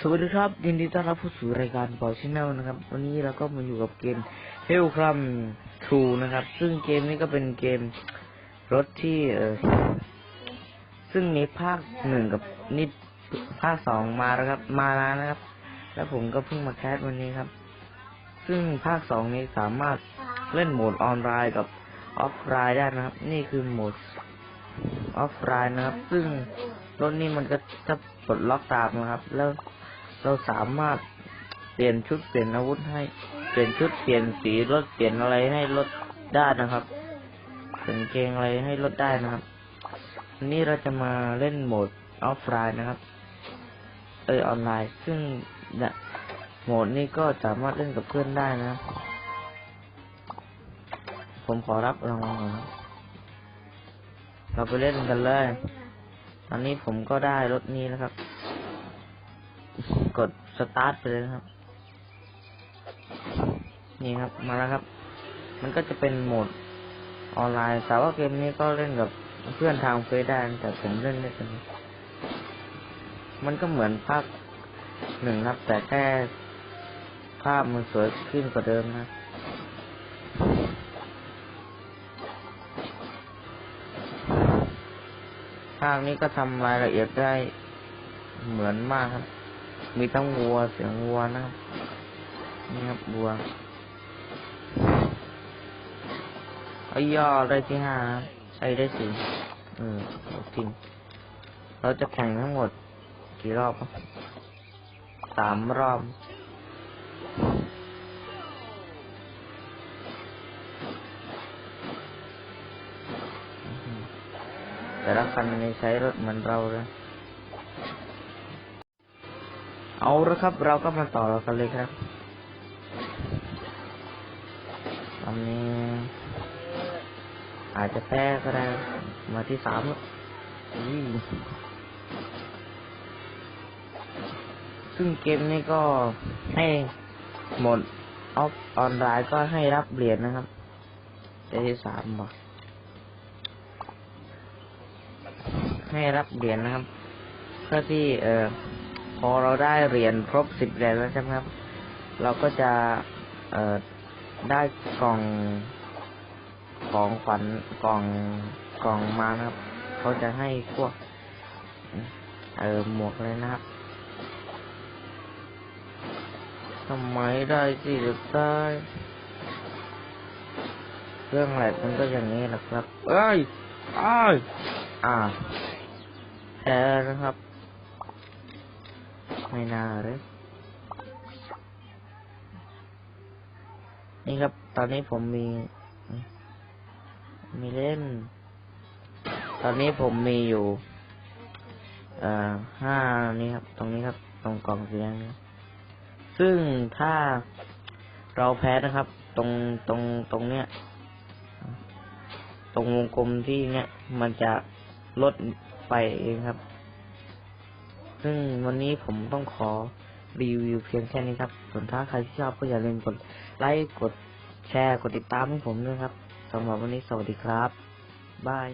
สวัสดีครับ ยินดีต้อนรับผู้สู่รายการบอลชแนลนะครับ วันนี้เราก็มาอยู่กับเกม h e l l c r u m True นะครับ ซึ่งเกมนี้ก็เป็นเกมรถที่เออซึ่งมีภาคหนึ่งกับนิดภาคสองมาแล้วครับ มาแล้วนะครับ แล้วผมก็เพิ่งมาแคสวันนี้ครับ ซึ่งภาคสองนี้สามารถเล่นโหมดออนไลน์กับออฟไลน์ได้นะครับ นี่คือโหมดออฟไลน์นะครับ ซึ่งรถนี้มันก็จะปลดล็อกตามนะครับ แล้ว เราสามารถเปลี่ยนชุดเปลี่ยนอาวุธให้ เปลี่ยนชุดเปลี่ยนสีรถเปลี่ยนอะไรให้รถได้นะครับเปลี่ยนเกงอะไรให้รถได้นะครับวันนี้เราจะมาเล่นโหมดออฟไลน์นะครับ เออออนไลน์ ซึ่งโหมดนี้ก็สามารถเล่นกับเพื่อนได้นะ ผมขอรับรางวัลก่อนครับเราไปเล่นกันเลย ตอนนี้ผมก็ได้รถนี้แล้วครับ กดสตาร์ทไปเลยนะครับ นี่ครับมาแล้วครับ มันก็จะเป็นโหมดออนไลน์ แต่ว่าเกมนี้ก็เล่นกับเพื่อนทางเฟซได้แต่ผมเล่นได้กันมันก็เหมือนภาคหนึ่งครับ แต่แค่ภาพมันสวยขึ้นกว่าเดิมนะภาคนี้ก็ทำรายละเอียดได้เหมือนมากครับ มีทั้งวัวเสียงวัวนะครับ นี่ครับวัวไอ้ย่อได้ที่ห้าใช้ได้สี่เออจริงเราจะแข่งทั้งหมด กี่รอบสามรอบแต่ละคันนี้ใช้รถเหมือนเราเลย เอาละครับ เราก็มาต่อกันเลยครับตอนนี้อาจจะแพ้ก็ได้ มาที่สามแล้วซึ่งเกมนี้ก็ให้หมดออฟออนไลน์ก็ให้รับเหรียญนะครับได้ที่สามบอกให้รับเหรียญนะครับเพื่อที่เอ่อ พอเราได้เหรียญครบสิบเหรียญแล้วใช่ไหมครับ เราก็จะเอ่อได้กล่องของขวัญกล่องกล่องมานะครับ เขาจะให้พวก เออหมวกเลยนะครับทำไมได้สิเด็กได้เรื่องอะไรมันก็อย่างนี้แหละครับ เอ้ยเอ้ยอ่าแพ้นะครับ ไม่น่าเลยนี่ครับ ตอนนี้ผมมี มีเล่น ตอนนี้ผมมีอยู่ เอ่อห้านี่ครับ ตรงนี้ครับ ตรงกล่องสีแดงซึ่งถ้าเราแพ้นะครับ ตรงตรงตรงเนี้ย ตรงวงกลมที่เนี้ยมันจะลดไปเองครับ ซึ่งวันนี้ผมต้องขอรีวิวเพียงแค่นี้ครับส่วนถ้าใครที่ชอบก็อย่าลืมกดไลค์กดแชร์กดติดตามให้ผมด้วยครับสำหรับวันนี้สวัสดีครับบาย